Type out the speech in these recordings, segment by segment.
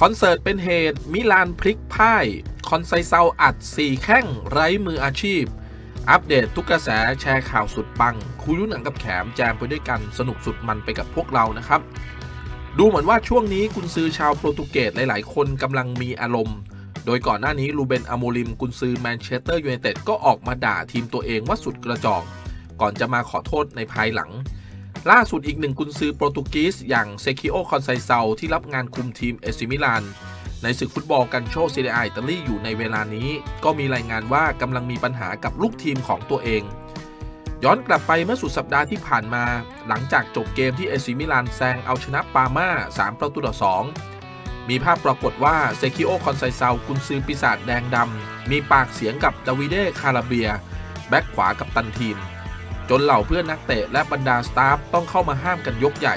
คอนเสิร์ตเป็นเหตุ มิลานพลิกพ่าย คอนไซเซาอัด 4 แข้ง ไร้มืออาชีพ อัปเดตทุกกระแสแชร์ข่าวสุดปัง คุยรุ่นหนังกับแขมแจมไปด้วยกันสนุกสุดมันไปกับพวกเรานะครับ ดูเหมือนว่าช่วงนี้กุนซือชาวโปรตุเกสหลาย ๆ คนกำลังมีอารมณ์ โดยก่อนหน้านี้ลูเบนอโมริมกุนซือแมนเชสเตอร์ยูไนเต็ดก็ออกมาด่าทีมตัวเองว่าสุดกระจอกก่อนจะมาขอโทษในภายหลัง ล่าสุดอีกหนึ่งกุนซือโปรตุเกสอย่างเซคิโอคอนไซเซาที่รับงานคุมทีมเอซิมิลานในศึกฟุตบอลกันโชซีเรียอิตาลีอยู่ในเวลานี้ ก็มีรายงานว่ากำลังมีปัญหากับลูกทีมของตัวเอง ย้อนกลับไปเมื่อสุดสัปดาห์ที่ผ่านมา หลังจากจบเกมที่เอซิมิลานแซงเอาชนะปาม่า3ประตูต่อ2มีภาพปรากฏว่าเซคิโอคอนไซเซากุนซือปีศาจแดงดำมีปากเสียงกับดาวิเดคาราเบีย แบ็กขวากับตันทีม จนเหล่าเพื่อนนักเตะและบรรดาสตาฟต้องเข้ามาห้ามกันยกใหญ่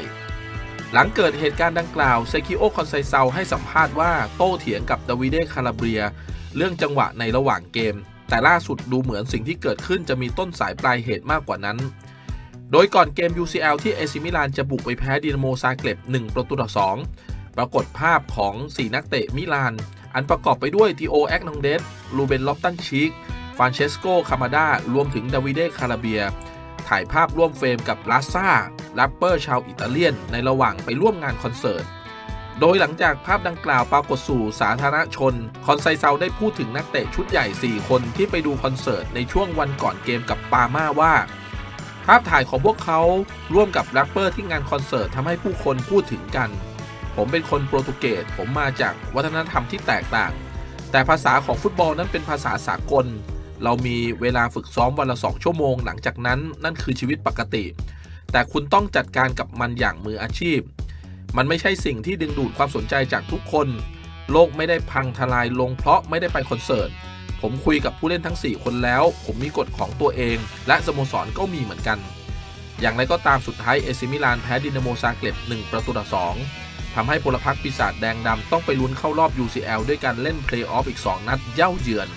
หลังเกิดเหตุการณ์ดังกล่าวเซคิโอคอนไซเซาให้สัมภาษณ์ว่าโต้เถียงกับดาวิเดคาราเบีย เรื่องจังหวะในระหว่างเกม แต่ล่าสุดดูเหมือนสิ่งที่เกิดขึ้นจะมีต้นสายปลายเหตุมากกว่านั้น โดยก่อนเกม UCL ที่เอซิมิลานจะบุกไปแพ้ดินาโมซาเกร็บ1 ประตูต่อ 2 ปรากฏภาพของ 4 นักเตะมิลาน อันประกอบไปด้วยติโอแอกนองเดสลูเบนลอฟตันชิกฟานเชสโกคามาดารวมถึงดาวิเดคาราเบีย ถ่ายภาพร่วมเฟรมกับลาซ่าแรปเปอร์ชาวอิตาเลียน ในระหว่างไปร่วมงานคอนเสิร์ต โดยหลังจากภาพดังกล่าวปรากฏสู่สาธารณชน คอนไซเซาได้พูดถึงนักเตะชุดใหญ่ 4 คนที่ไปดูคอนเสิร์ตในช่วงวันก่อนเกมกับปาม่าว่า ภาพถ่ายของพวกเขาร่วมกับแรปเปอร์ที่งานคอนเสิร์ตทำให้ผู้คนพูดถึงกัน ผมเป็นคนโปรตุเกสผมมาจากวัฒนธรรมที่แตกต่าง แต่ภาษาของฟุตบอลนั้นเป็นภาษาสากล เรามีเวลาฝึกซ้อมวันละสองชั่วโมง หลังจากนั้นนั่นคือชีวิตปกติ แต่คุณต้องจัดการกับมันอย่างมืออาชีพ มันไม่ใช่สิ่งที่ดึงดูดความสนใจจากทุกคน โลกไม่ได้พังทลายลงเพราะไม่ได้ไปคอนเสิร์ต ผมคุยกับผู้เล่นทั้ง 4 คนแล้ว ผมมีกฎของตัวเอง และสโมสรก็มีเหมือนกัน อย่างไรก็ตามสุดท้ายเอซิมิลานแพ้ดินาโมซาเกร็บ1ประตูต่อ2ทำให้พลพรรคปีศาจแดงดำต้องไปลุ้นเข้ารอบ UCL ด้วยการเล่นเพลย์ออฟอีก 2 นัดเย่าเยือน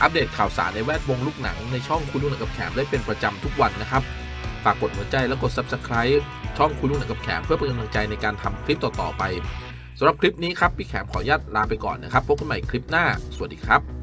อัปเดตข่าวสารในแวดวงลูกหนังในช่องคุณลูกหนังกับแขมได้เป็นประจำทุกวันนะครับ ฝากกดหัวใจและกด Subscribe ช่องคุณลูกหนังกับแขมเพื่อเป็นกำลังใจในการทำคลิปต่อๆไปสำหรับคลิปนี้ครับพี่แขมขออนุญาตลาไปก่อนนะครับพบกันใหม่คลิปหน้า สวัสดีครับ